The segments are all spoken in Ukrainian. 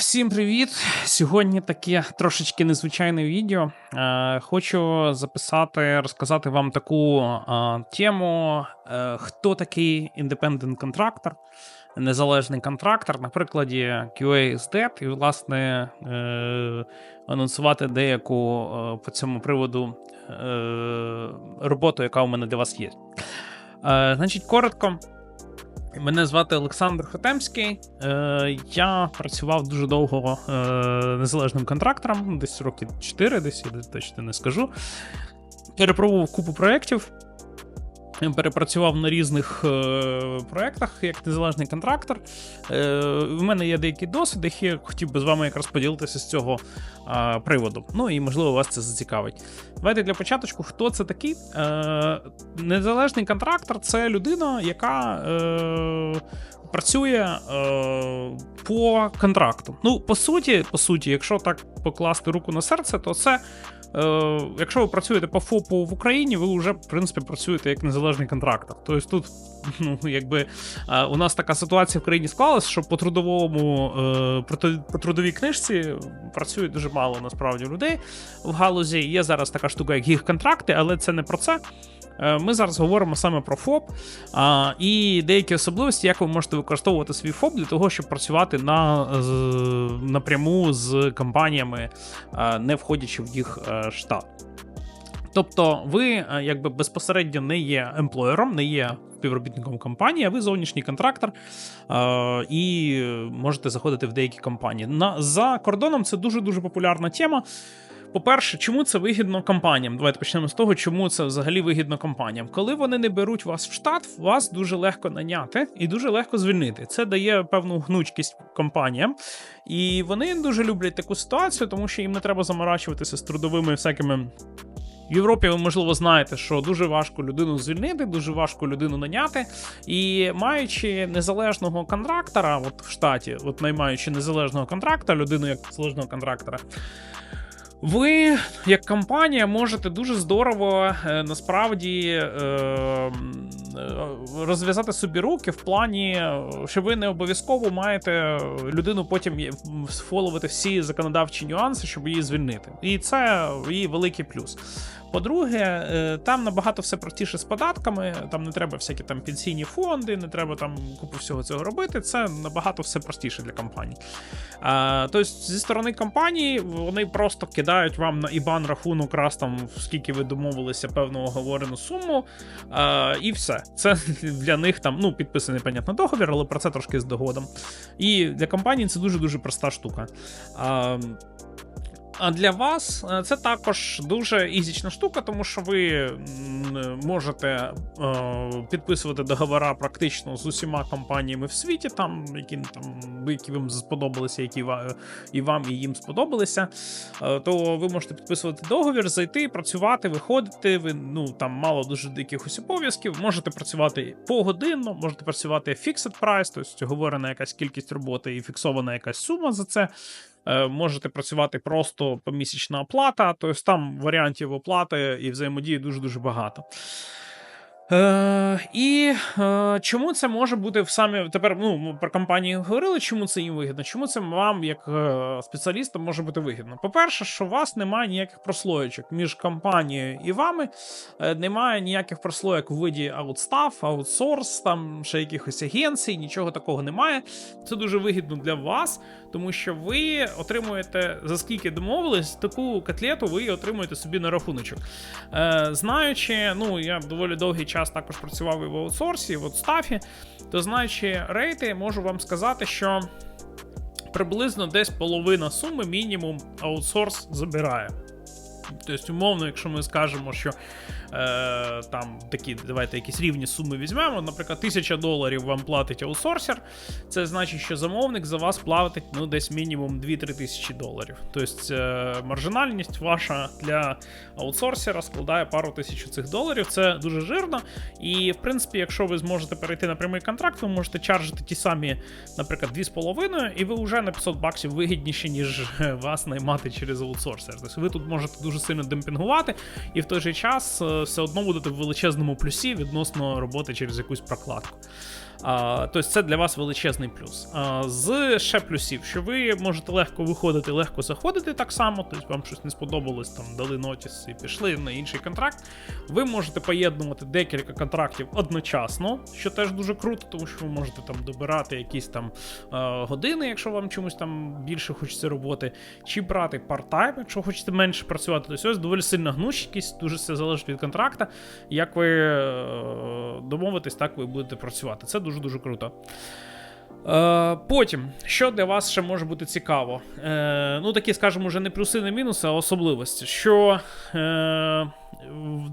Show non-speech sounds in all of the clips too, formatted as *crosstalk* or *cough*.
Всім привіт! Сьогодні таке трошечки незвичайне відео. Е, хочу записати, розказати вам таку е, тему, е, хто такий індепендент контрактор, незалежний контрактор, на прикладі QA і, власне, анонсувати деяку по цьому приводу роботу, яка у мене для вас є. Значить, коротко. Мене звати Олександр Хотемський. Е, Я працював дуже довго е, незалежним контрактором, десь років 4, десь я точно не скажу. Перепробував купу проєктів. Перепрацював на різних е, проєктах як незалежний контрактор. Е, У мене є деякий досвід, який я хотів би з вами якраз поділитися з цього е, приводу. Ну і можливо вас це зацікавить. Давайте для початку, хто це такий? Е, Незалежний контрактор це людина, яка. Е, Працює е, по контракту. Ну, по суті, по суті, якщо так покласти руку на серце, то це Е, Якщо ви працюєте по ФОПу в Україні, ви вже в принципі працюєте як незалежний контрактор. Тобто тут, *laughs* ну якби е, у нас така ситуація в країні склалась, що по трудовому е, по трудовій книжці працює дуже мало насправді людей в галузі. Є зараз така штука, як їх контракти, але це не про це. Е, ми зараз говоримо саме про ФОП і деякі особливості, як ви можете використовувати свій ФОП для того, щоб працювати на, напряму з компаніями, а, не входячи в їх е, штат. Тобто, ви е, якби безпосередньо не є емплоєром, не є співробітником компанії, а ви зовнішній контрактор е, і можете заходити в деякі компанії. На, За кордоном це дуже дуже популярна тема. По-перше, чому це вигідно компаніям? Давайте почнемо з того, чому це взагалі вигідно компаніям. Коли вони не беруть вас в штат, вас дуже легко наняти і дуже легко звільнити. Це дає певну гнучкість компаніям, і вони дуже люблять таку ситуацію, тому що їм не треба заморачуватися з трудовими всякими. В Європі ви, можливо, знаєте, що дуже важко людину звільнити, дуже важко людину наняти. І маючи незалежного контрактора, от в штаті, от наймаючи незалежного контрактора, людину як незалежного контрактора, ви, як компанія, можете дуже здорово е, насправді е, е, розв'язати собі руки в плані, що ви не обов'язково маєте людину потім сфоловити всі законодавчі нюанси, щоб її звільнити. І це її великий плюс. По-друге, е, там набагато все простіше з податками, там не треба всякі там пенсійні фонди, не треба там купу всього цього робити. Це набагато все простіше для компаній. Тобто, зі сторони компанії, вони просто кидають вам на IBAN рахунок раз там, скільки ви домовилися певну оговорену суму, і все. Це *laughs* для них там ну, підписаний, понятно, договір, але про це трошки з догодом. І для компанії це дуже-дуже проста штука. Для вас е, це також дуже ізічна штука, тому що ви можете е, підписувати договора практично з усіма компаніями в світі, там які там які вам сподобалися, які і вам і їм сподобалися. Е, то ви можете підписувати договір, зайти, працювати, виходити. Ви ну там мало дуже якихось обов'язків. Можете працювати погодинно, можете працювати fixed price, тобто говорена якась кількість роботи і фіксована якась сума за це. Е, можете працювати просто помісячна оплата, тобто там варіантів оплати і взаємодії дуже-дуже багато. Е, І е, чому це може бути в самі тепер? Ну про компанії говорили, чому це їм вигідно? Чому це вам, як е, спеціалістам, може бути вигідно? По-перше, що у вас немає ніяких прослоєчок між компанією і вами, е, немає ніяких прослоєк у виді аутстаф, аутсорс, там ще якихось агенцій, нічого такого немає. Це дуже вигідно для вас, тому що ви отримуєте за скільки домовились, таку котлету ви отримуєте собі на рахуночок. Е, Знаючи, ну я доволі довгий час час також працював і в аутсорсі, і в отстафі, то знаючи рейти, можу вам сказати, що приблизно десь половина суми мінімум аутсорс забирає. Тобто, умовно, якщо ми скажемо, що е, там такі, давайте якісь рівні суми візьмемо. Наприклад, 1000 доларів вам платить аутсорсер. Це значить, що замовник за вас платить ну, десь мінімум 2-3 тисячі доларів. Тобто е, маржинальність ваша для аутсорсера складає пару тисяч цих доларів. Це дуже жирно. І, в принципі, якщо ви зможете перейти на прямий контракт, ви можете чаржити ті самі, наприклад, 2,5, і ви вже на 500 баксів вигідніші, ніж вас наймати через аутсорсер. Тобто ви тут можете дуже сильно демпінгувати, і в той же час. Е, все одно будете в величезному плюсі відносно роботи через якусь прокладку. Тобто це для вас величезний плюс. З ще плюсів, що ви можете легко виходити, легко заходити так само, тобто вам щось не сподобалось, там дали нотіс і пішли на інший контракт. Ви можете поєднувати декілька контрактів одночасно, що теж дуже круто, тому що ви можете там добирати якісь там години, якщо вам чомусь там більше хочеться роботи, чи брати парт-тайм, якщо хочете менше працювати. Тобто ось доволі сильна гнучкість, дуже все залежить від контракта. Як ви е, домовитесь, так ви будете працювати. Це дуже-дуже круто. Е, потім, що для вас ще може бути цікаво? Е, ну, такі, скажімо, вже не плюси, не мінуси, а особливості. Що е,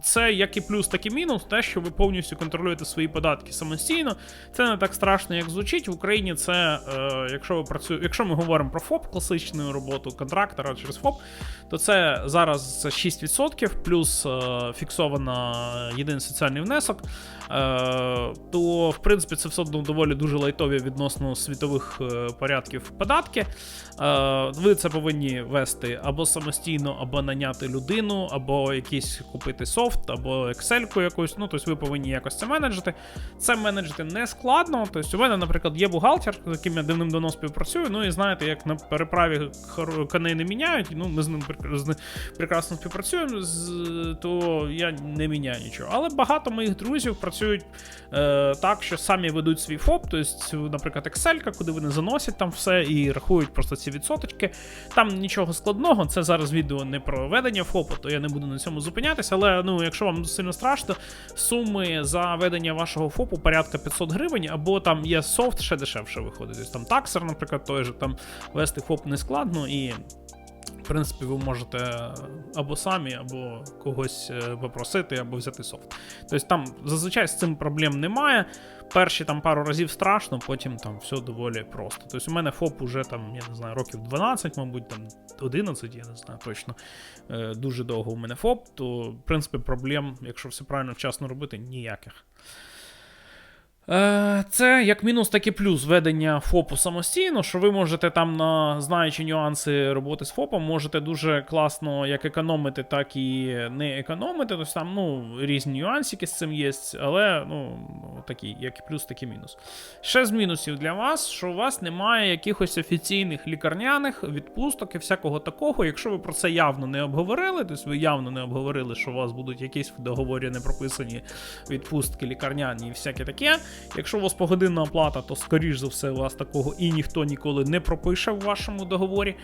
це як і плюс, так і мінус, те, що ви повністю контролюєте свої податки самостійно. Це не так страшно, як звучить. В Україні це, е, якщо ви працюєте, якщо ми говоримо про ФОП, класичну роботу контрактора через ФОП, то це зараз 6%, плюс е, фіксована єдиний соціальний внесок. Е, то, в принципі, це все одно доволі дуже лайтові відносно світових е, порядків податки. Е, ви це повинні вести або самостійно, або наняти людину, або якийсь купити софт, або Excel якусь. Ну, тобто ви повинні якось це менеджити. Це менеджити не складно. Тобто, у мене, наприклад, є бухгалтер, з яким я давним-давно співпрацюю. Ну і знаєте, як на переправі коней не міняють. Ну, ми з ним прекрасно співпрацюємо, то я не міняю нічого. Але багато моїх друзів працюють е, так, що самі ведуть свій ФОП, тобто, наприклад, Excel, куди вони заносять там все і рахують просто ці відсоточки. Там нічого складного, це зараз відео не про ведення ФОПу, то я не буду на цьому зупинятися. Але ну, якщо вам сильно страшно, суми за ведення вашого ФОПу порядка 500 гривень, або там є софт ще дешевше виходить. Тобто там таксер, наприклад, той же там вести ФОП не складно і. Принципі, ви можете або самі, або когось е, попросити, або взяти софт. Тобто там зазвичай з цим проблем немає. Перші там пару разів страшно, потім там все доволі просто. Тобто у мене ФОП уже там, я не знаю, років 12, мабуть, там 11, я не знаю точно. Е, Дуже довго у мене ФОП, то в принципі проблем, якщо все правильно вчасно робити, ніяких. Е, Це як мінус, так і плюс ведення ФОПу самостійно, що ви можете там, на знаючи нюанси роботи з ФОПом, можете дуже класно як економити, так і не економити. Тобто там ну, різні нюансики з цим є, але ну, такі, як і плюс, так і мінус. Ще з мінусів для вас, що у вас немає якихось офіційних лікарняних відпусток і всякого такого. Якщо ви про це явно не обговорили, тобто ви явно не обговорили, що у вас будуть якісь в договорі не прописані відпустки лікарняні і всяке таке. Якщо у вас погодинна оплата, то скоріш за все у вас такого і ніхто ніколи не пропише в вашому договорі.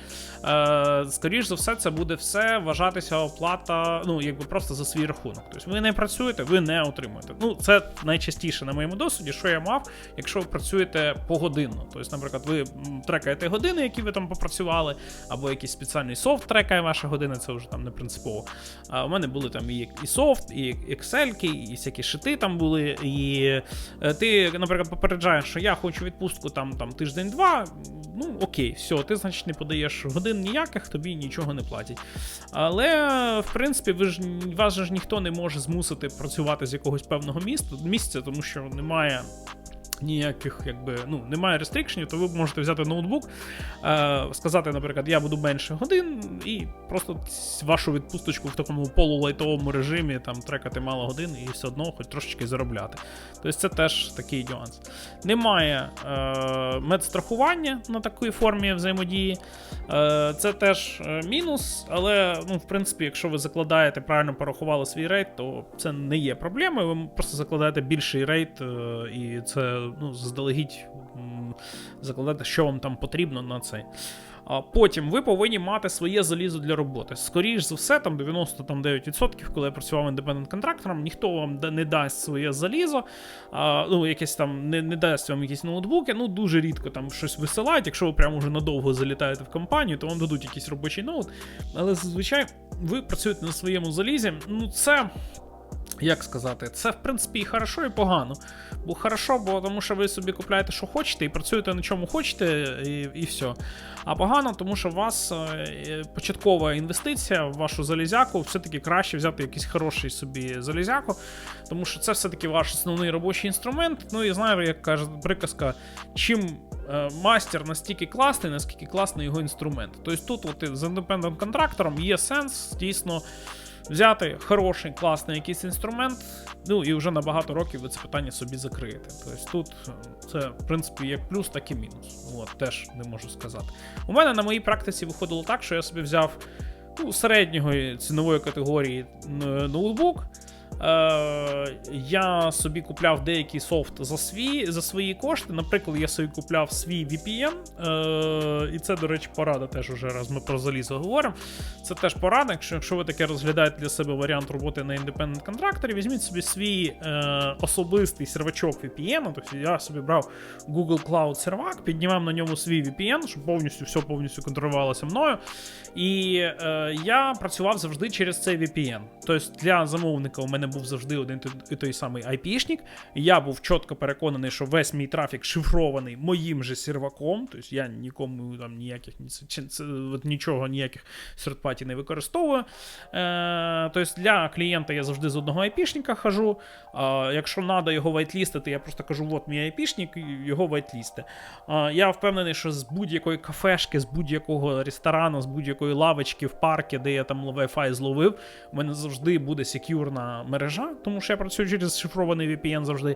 Е, скоріш за все, це буде все вважатися оплата, ну якби просто за свій рахунок. Тобто ви не працюєте, ви не отримуєте. Ну, це найчастіше на моєму досвіді, що я мав, якщо ви працюєте погодинно. Тобто, наприклад, ви трекаєте години, які ви там попрацювали, або якийсь спеціальний софт трекає ваші години, це вже там не принципово. А у мене були там і, і софт, і Excel, і всякі шити там були, і е, ти, наприклад, попереджаєш, що я хочу відпустку там, там тиждень-два. Ну, окей, все, ти, значить, не подаєш годин ніяких, тобі нічого не платять. Але, в принципі, ви ж вас же ж ніхто не може змусити працювати з якогось певного міста, місця, тому що немає. Ніяких, якби, ну, немає рестрикшенів, то ви можете взяти ноутбук, е, сказати, наприклад, я буду менше годин, і просто вашу відпусточку в такому полулайтовому режимі там трекати мало годин і все одно хоч трошечки заробляти. Тобто це теж такий нюанс. Немає е, медстрахування на такій формі взаємодії. Е, це теж е, мінус, але, ну, в принципі, якщо ви закладаєте, правильно порахували свій рейд, то це не є проблемою. Ви просто закладаєте більший рейд, е, і це ну, заздалегідь закладати, що вам там потрібно на цей. А потім ви повинні мати своє залізо для роботи. Скоріш за все, там 99%, коли я працював індепендент контрактором, ніхто вам не дасть своє залізо, ну, якесь там не, не дасть вам якісь ноутбуки. Ну, дуже рідко там щось висилають. Якщо ви прямо вже надовго залітаєте в компанію, то вам дадуть якийсь робочий ноут. Але зазвичай ви працюєте на своєму залізі. Ну, це. Як сказати, це в принципі і хорошо, і погано. Бо хорошо, бо тому що ви собі купляєте, що хочете, і працюєте на чому хочете, і, і все. А погано, тому що у вас е, початкова інвестиція в вашу залізяку, все-таки краще взяти якийсь хороший собі залізяку, тому що це все-таки ваш основний робочий інструмент. Ну і знаю, як каже приказка, чим е, мастер настільки класний, наскільки класний його інструмент. Тобто тут, от, з індепендент контрактором є сенс дійсно. Взяти хороший, класний якийсь інструмент, ну і вже на багато років ви це питання собі закриєте. Тобто тут е, це, в принципі, як плюс, так і мінус. От, теж не можу сказати. У мене на моїй практиці виходило так, що я собі взяв ну, середньої цінової категорії н- ноутбук. Е, я собі купляв деякий софт за свій, за свої кошти. Наприклад, я собі купляв свій VPN. Е, і це, до речі, порада теж уже раз ми про залізо говоримо. Це теж порада. Якщо, якщо ви таке розглядаєте для себе варіант роботи на індепендент контракторі, візьміть собі свій е, особистий сервачок VPN. Тобто я собі брав Google Cloud сервак, піднімав на ньому свій VPN, щоб повністю все повністю контролювалося мною. І е, я працював завжди через цей VPN. Тобто для замовника у мене був завжди один і той самий IP-шник. Я був чітко переконаний, що весь мій трафік шифрований моїм же серваком. Тобто я нікому там ніяких нічого, ніяких сердпаті не використовую. Е, тобто для клієнта я завжди з одного IP-шника хожу. Якщо треба його вайтлістити, я просто кажу, от мій IP-шник, його вайтлісти. Я впевнений, що з будь-якої кафешки, з будь-якого ресторану, з будь-якої лавочки в парку, де я там Wi-Fi зловив, у мене завжди буде секюрна мережа, тому що я працюю через шифрований VPN завжди.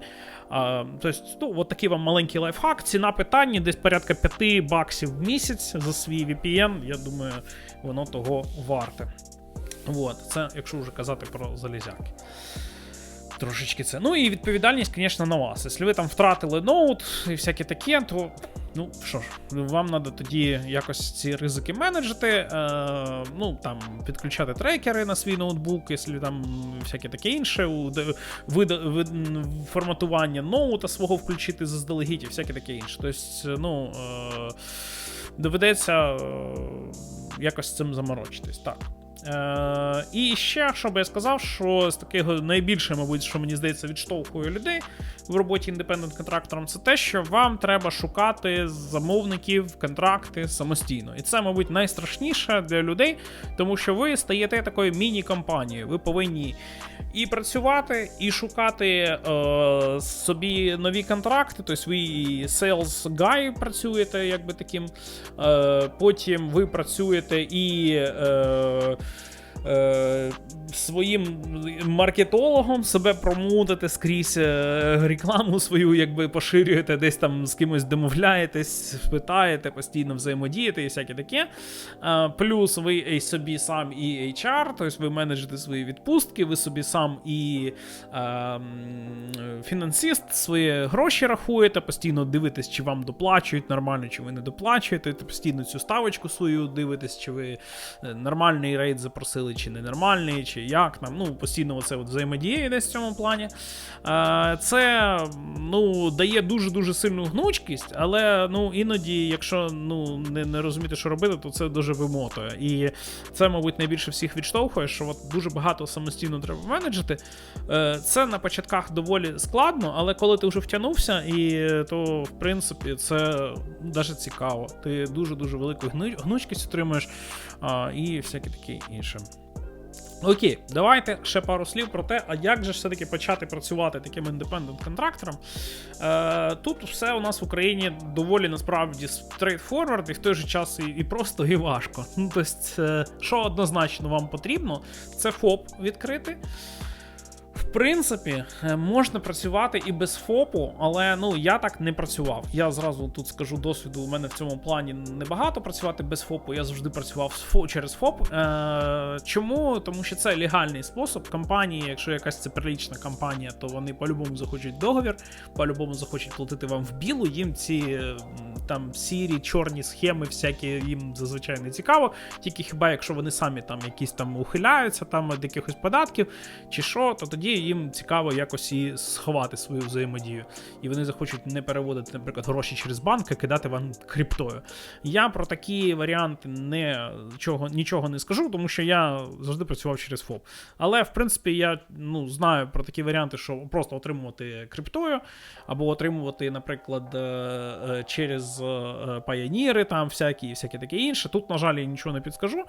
А, Тобто, ну, от такий вам маленький лайфхак. Ціна питання десь порядка 5 баксів в місяць за свій VPN. Я думаю, воно того варте. От, це якщо вже казати про залізяки. Трошечки це. Ну і відповідальність, звісно, на вас. Якщо ви там втратили ноут і всяке таке, то ну що ж, вам треба тоді якось ці ризики менеджити. Е, ну там підключати трекери на свій ноутбук, якщо там всяке таке інше, у- вид, форматування ноута свого включити заздалегідь і всяке таке інше. Тобто, ну. Е, доведеться е, якось цим заморочитись. Так. Е, і ще, що би я сказав, що з такого найбільше, мабуть, що мені здається, відштовхує людей в роботі індепендент контрактором, це те, що вам треба шукати замовників, контракти самостійно. І це, мабуть, найстрашніше для людей, тому що ви стаєте такою міні-компанією. Ви повинні і працювати, і шукати е, собі нові контракти. Тобто ви sales guy працюєте, якби таким. Е, потім ви працюєте і. Е, е, Своїм маркетологом себе промовите скрізь е, рекламу свою, якби поширюєте, десь там з кимось домовляєтесь, питаєте, постійно взаємодієте і всяке таке. Е, плюс ви і собі сам і HR, тобто ви менеджете свої відпустки, ви собі сам і фінансист, свої гроші рахуєте, постійно дивитесь, чи вам доплачують нормально, чи ви не доплачуєте. Постійно цю ставочку свою дивитесь, чи ви нормальний рейд запросили, чи ненормальний, чи як там. Ну, постійно оце от взаємодія десь в цьому плані. Е, Це ну, дає дуже-дуже сильну гнучкість, але ну, іноді, якщо ну, не, не розуміти, що робити, то це дуже вимотує. І це, мабуть, найбільше всіх відштовхує, що от дуже багато самостійно треба менеджити. Е, Це на початках доволі складно, але коли ти вже втягнувся, і то в принципі це дуже цікаво. Ти дуже-дуже велику гну- гнучкість отримуєш і всяке таке інше. Окей, давайте ще пару слів про те, а як же все-таки почати працювати таким індепендент контрактором. Е, тут все у нас в Україні доволі насправді стрейтфорвард, і в той же час і, і просто, і важко. Ну, тобто, що однозначно вам потрібно, це ФОП відкрити. Принципі, е, можна працювати і без ФОПу, але ну я так не працював. Я зразу тут скажу досвіду. У мене в цьому плані небагато працювати без ФОПу. Я завжди працював з ФО, через ФОП. Е, чому? Тому що це легальний спосіб. Компанії, якщо якась це прилічна компанія, то вони по-любому захочуть договір, по-любому захочуть платити вам в білу. Їм ці там сірі, чорні схеми, всякі їм зазвичай не цікаво. Тільки хіба якщо вони самі там якісь там ухиляються там від якихось податків чи що, то тоді їм цікаво якось і сховати свою взаємодію. І вони захочуть не переводити, наприклад, гроші через банк, а кидати вам криптою. Я про такі варіанти не, чого, нічого не скажу, тому що я завжди працював через ФОП. Але в принципі я ну, знаю про такі варіанти, що просто отримувати криптою, або отримувати, наприклад, е, е, через е, там всякі, всяке таке інше. Тут, на жаль, я нічого не підскажу.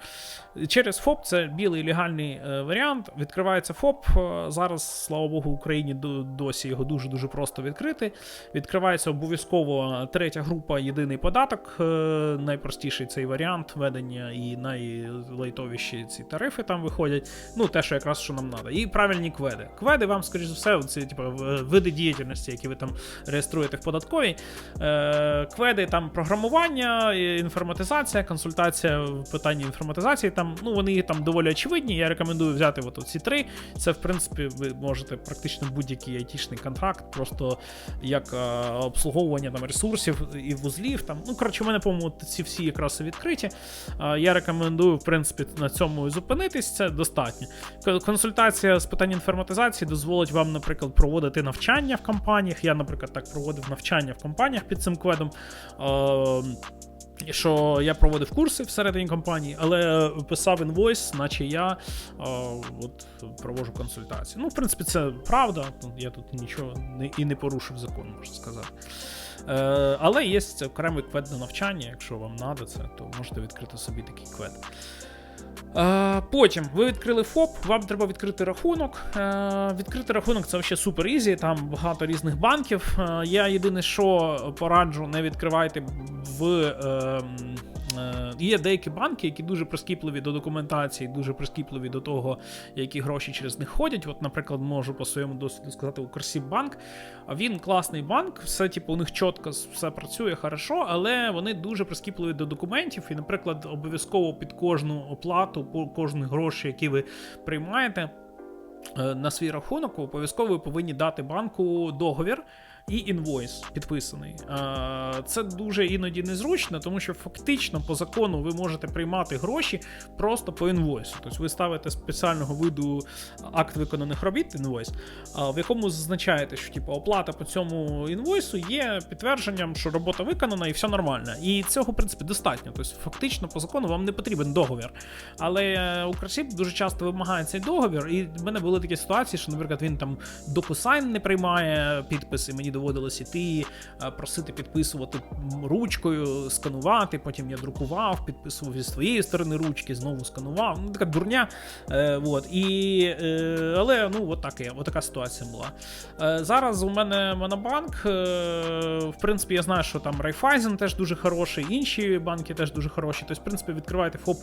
Через ФОП це білий легальний варіант. Відкривається ФОП. Зараз зараз, слава Богу, Україні досі його дуже дуже просто відкрити. Відкривається обов'язково третя група єдиний податок. е, Найпростіший цей варіант ведення і найлайтовіші ці тарифи там виходять. Ну, те, що якраз що нам треба. І правильні кведи. Кведи вам, скоріш за все, це типу, види діяльності, які ви там реєструєте в податковій. Е, Кведи там програмування, інформатизація, консультація в питанні інформатизації. Там, ну, вони там доволі очевидні. Я рекомендую взяти от ці три. Це, в принципі, можете практично будь-який айтішний контракт, просто як е, обслуговування там ресурсів і вузлів. Там. Ну, коротше, у мене, по-моєму, ці всі якраз відкриті. Е, Я рекомендую, в принципі, на цьому і зупинитись. Це достатньо. Консультація з питань інформатизації дозволить вам, наприклад, проводити навчання в компаніях. Я, наприклад, так проводив навчання в компаніях під цим кведом. Е, що я проводив курси всередині компанії, але писав інвойс, наче я е, от, проводжу консультації. Ну, в принципі, це правда. Я тут нічого не, і не порушив закон, можна сказати. Е, але є окремий квет на навчання. Якщо вам треба це, то можете відкрити собі такий квед. Потім ви відкрили ФОП, вам треба відкрити рахунок. Е, відкрити рахунок це взагалі супер ізі, там багато різних банків. Е, я єдине, що пораджу, не відкривайте в. Е, є деякі банки, які дуже прискіпливі до документації, дуже прискіпливі до того, які гроші через них ходять. От, наприклад, можу по своєму досвіду сказати Укрсіббанк. Він класний банк, все типу, у них чітко все працює хорошо, але вони дуже прискіпливі до документів. І, наприклад, обов'язково під кожну оплату, по кожні гроші, які ви приймаєте. е, На свій рахунок обов'язково ви повинні дати банку договір і інвойс підписаний. Е, Це дуже іноді незручно, тому що фактично по закону ви можете приймати гроші просто по інвойсу. Тобто ви ставите спеціального виду акт виконаних робіт інвойс, в якому зазначаєте, що типу, оплата по цьому інвойсу є підтвердженням, що робота виконана і все нормально. І цього, в принципі, достатньо. Тобто, фактично, по закону вам не потрібен договір. Але Укрсіб дуже часто вимагає цей договір, і в мене були такі ситуації, що, наприклад, він там докусайн не приймає підпис, і мені доводилось іти, е, просити підписувати ручкою, сканувати. Потім я друкував, підписував зі своєї сторони ручки, знову сканував. Ну, така дурня. Е, вот. і, е, але ну, от, таке, от ситуація була. Е, зараз у мене Монобанк. Е, в принципі, я знаю, що там Райфайзен теж дуже хороший, інші банки теж дуже хороші. Тобто, в принципі, відкривайте ФОП.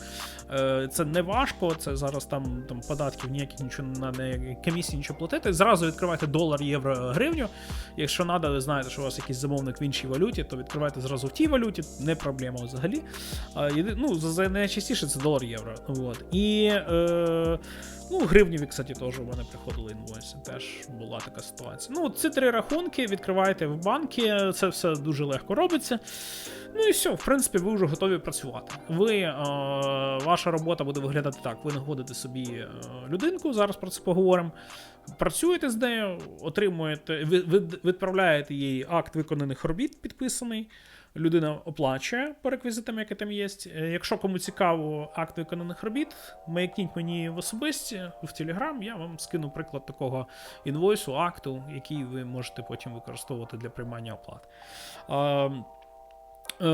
Е, це не важко, це зараз там, там податків ніяких нічого на не комісії нічого платити. Зразу відкривайте долар, євро, гривню. Якщо треба, ви знаєте, що у вас якийсь замовник в іншій валюті, то відкривайте зразу в тій валюті, не проблема взагалі. Ну, найчастіше це долар євро. От. І е, ну, гривніві, кстати, теж у мене приходили інвойси. Теж була така ситуація. Ну, ці три рахунки відкривайте в банки, це все дуже легко робиться. Ну і все, в принципі, ви вже готові працювати. Ви, е, ваша робота буде виглядати так: ви знаходите собі е, людинку, зараз про це поговоримо. Працюєте з нею, отримуєте, ви, відправляєте їй акт виконаних робіт, підписаний. Людина оплачує по реквізитам, які там є. Якщо кому цікаво акт виконаних робіт, маякніть мені в особисті в Телеграм, я вам скину приклад такого інвойсу, акту, який ви можете потім використовувати для приймання оплат. Е,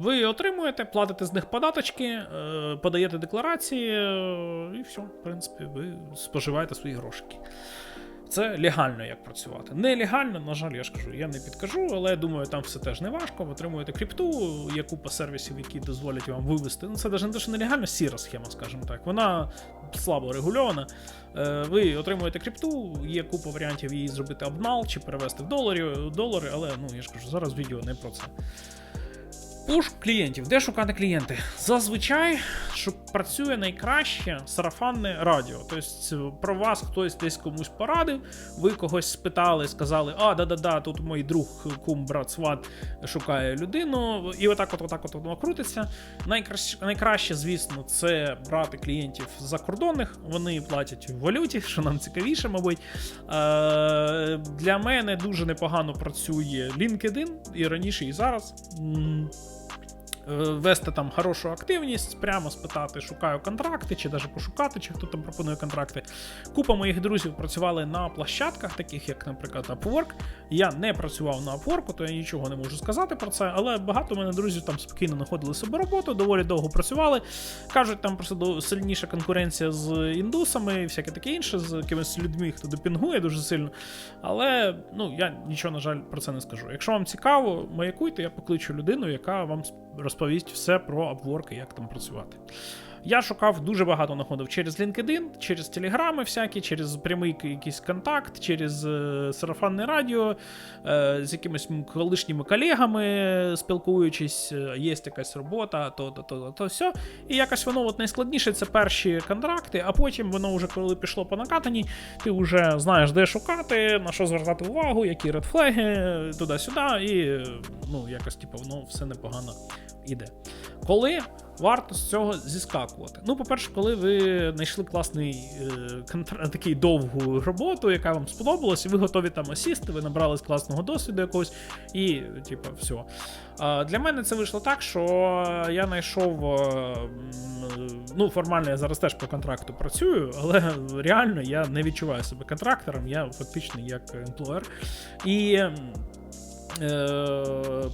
Ви отримуєте, платите з них податочки, е, подаєте декларації, е, і все, в принципі, ви споживаєте свої грошики. Це легально як працювати. Нелегально, на жаль, я ж кажу, я не підкажу, але я думаю, там все теж не важко. Ви отримуєте крипту, є купа сервісів, які дозволять вам вивести. Ну, це навіть не те, що нелегально, сіра схема, скажімо так. Вона слабо регульована. Е, Ви отримуєте крипту, є купа варіантів її зробити обнал чи перевести в доларі, долари, але ну я ж кажу, зараз відео не про це. Пуш клієнтів. Де шукати клієнти? Зазвичай що працює найкраще сарафанне радіо. Тобто про вас хтось десь комусь порадив, ви когось спитали, сказали, а, да-да-да, тут мій друг, кум, брат, сват шукає людину, і отак от, отак от воно крутиться. Найкраще, найкраще, звісно, це брати клієнтів закордонних, вони платять в валюті, що нам цікавіше, мабуть. Е, для мене дуже непогано працює LinkedIn, і раніше, і зараз. Е, вести там хорошу активність, прямо спитати, шукаю контракти, чи навіть пошукати, чи хто там пропонує контракти. Купа моїх друзів працювали на площадках, таких як, наприклад, Upwork. Я не працював на Upwork, то я нічого не можу сказати про це, але багато мене друзів там спокійно знаходили собі роботу, доволі довго працювали. Кажуть, там просто сильніша конкуренція з індусами і всяке таке інше, з якимись людьми, хто допінгує дуже сильно. Але ну я нічого, на жаль, про це не скажу. Якщо вам цікаво, маякуйте, я покличу людину, яка вам розповість все про і як там працювати. Я шукав дуже багато знаходив через LinkedIn, через телеграми всякі, через прямий якийсь контакт, через е, сарафанне радіо, е, з якимись колишніми колегами спілкуючись, е, є якась робота, то, то, то, то, то все. І якось воно от найскладніше це перші контракти, а потім воно вже коли пішло по накатаній, ти вже знаєш, де шукати, на що звертати увагу, які редфлеги, туди-сюди, і ну, якось типу, воно все непогано іде. Коли варто з цього зіскакувати? Ну, по-перше, коли ви знайшли класний е, контр... такий довгу роботу, яка вам сподобалась, і ви готові там асісти, ви набрались класного досвіду якогось, і, типу, все. Для мене це вийшло так, що я знайшов. е, Ну, формально я зараз теж по контракту працюю, але реально я не відчуваю себе контрактором, я фактично як емплоєр. І. Е,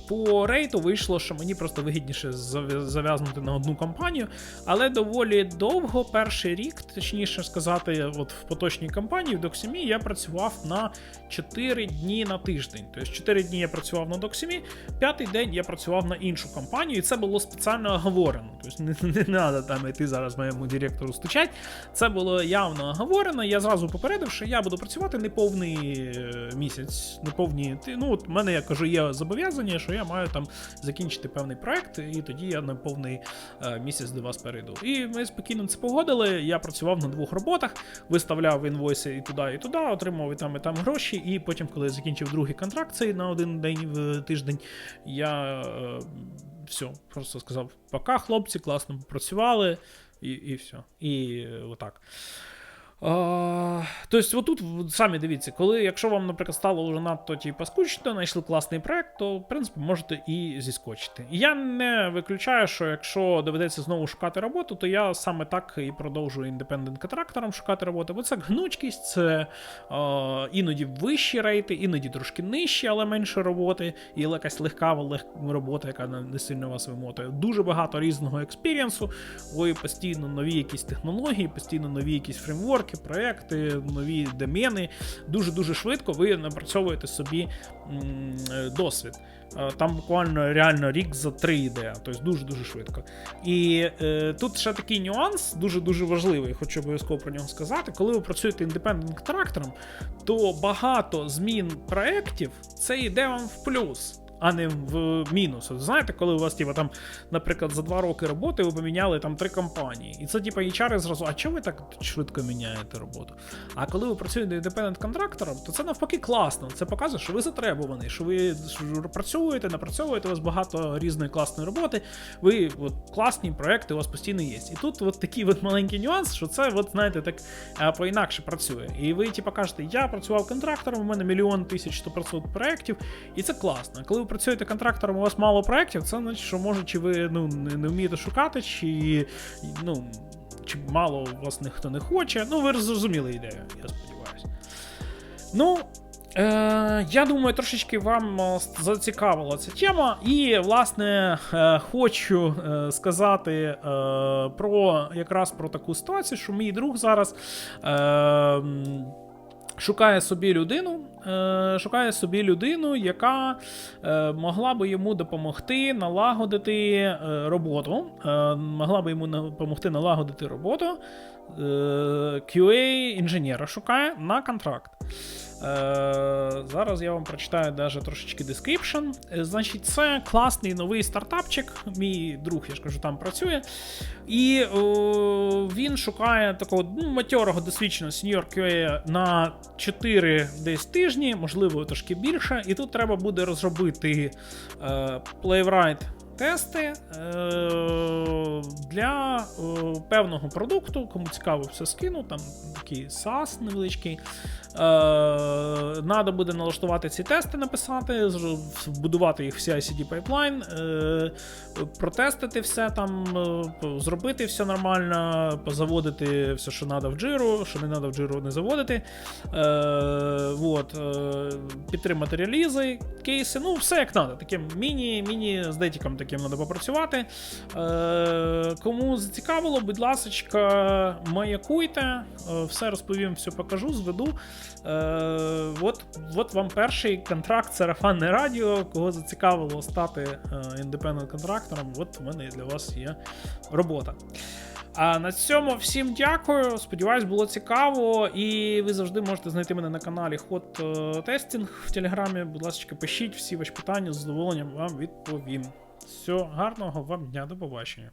по рейту вийшло, що мені просто вигідніше зав'я- зав'язнути на одну компанію, але доволі довго, перший рік, точніше сказати, от в поточній компанії в Doximi я працював на 4 дні на тиждень. Тобто 4 дні я працював на Doximi, п'ятий день я працював на іншу компанію, і це було спеціально оговорено. Тобто не, не треба там йти зараз моєму директору стучать. Це було явно оговорено. Я зразу попередив, що я буду працювати не повний е, місяць, не повні. Ну, от мене, я кажу, є зобов'язання, що я маю там закінчити певний проект, і тоді я на повний е, місяць до вас перейду. І ми спокійно це погодили. Я працював на двох роботах, виставляв інвойси і туди, і туди, отримав і там, і там гроші. І потім, коли я закінчив другий контракт, цей на один день в тиждень, я е, все, просто сказав: пока, хлопці, класно попрацювали, і, і все. І е, отак. А, Тобто, отут самі дивіться, коли, якщо вам, наприклад, стало вже надто типу, скучно, знайшли класний проект, то в принципі можете і зіскочити. Я не виключаю, що якщо доведеться знову шукати роботу, то я саме так і продовжую індепендент контрактором шукати роботу, бо це гнучкість, це е, іноді вищі рейти, іноді трошки нижчі, але менше роботи, і якась легка лег- робота, яка не сильно вас вимотує. Дуже багато різного експірієнсу. Ви постійно нові якісь технології, постійно нові якісь фреймворки, проекти, нові домени. Дуже дуже швидко ви напрацьовуєте собі е, досвід. Е, Там буквально реально рік за три йде, тобто дуже дуже швидко. І е, тут ще такий нюанс, дуже дуже важливий, хочу обов'язково про нього сказати. Коли ви працюєте індепендент контрактором, то багато змін проєктів це йде вам в плюс. А не в мінус. Знаєте, коли у вас, типу, там, наприклад, за два роки роботи ви поміняли там три компанії. І це, типу, HR зразу, а чого ви так швидко міняєте роботу? А коли ви працюєте індепендент контрактором, то це навпаки класно. Це показує, що ви затребуваний, що ви працюєте, напрацьовуєте, у вас багато різної класної роботи. Ви от, класні проекти у вас постійно є. І тут от такий от маленький нюанс, що це, от, знаєте, так е, по-інакше працює. І ви, типу, кажете, я працював контрактором, у мене мільйон тисяч 100 проєктів, і це класно. Коли ви працюєте контрактором, у вас мало проєктів, це значить, що може, чи ви ну, не, не вмієте шукати, чи ну. Чи мало вас ніхто не хоче. Ну, ви зрозуміли ідею, я сподіваюся. Ну, е, я думаю, трошечки вам е, зацікавила ця тема. І, власне, е, хочу е, сказати е, про якраз про таку ситуацію, що мій друг зараз. Е, Шукає собі людину, е, шукає собі людину, яка е, могла би йому допомогти налагодити е, роботу. Могла би йому допомогти налагодити роботу. QA інженера шукає на контракт. Е, зараз я вам прочитаю даже трошечки description. Е, Значить, це класний новий стартапчик. Мій друг, я ж кажу, там працює. І о, він шукає такого ну, матьорого досвідченого senior QA на 4 десь тижні, можливо, трошки більше. І тут треба буде розробити е, Playwright тести е, для е, певного продукту. Кому цікаво, все скину. Там такий SaaS невеличкий. Е, Надо буде налаштувати ці тести, написати, вбудувати їх в CI-CD е, протестити все там, зробити все нормально, позаводити все, що треба в джиру, що не треба в джиру не заводити. Е, підтримати релізи, кейси, ну все як треба. Таким міні, міні з детіком таким треба попрацювати. Е, кому зацікавило, будь ласка, маякуйте, е, все розповім, все покажу, зведу. Е, от, от вам перший контракт сарафанне радіо. Кого зацікавило стати індепендент контрактором, от у мене для вас є робота. А на цьому всім дякую. Сподіваюсь, було цікаво. І ви завжди можете знайти мене на каналі Hot е, Testing в Телеграмі. Будь ласка, пишіть всі ваші питання, з задоволенням вам відповім. Все, гарного вам дня, до побачення.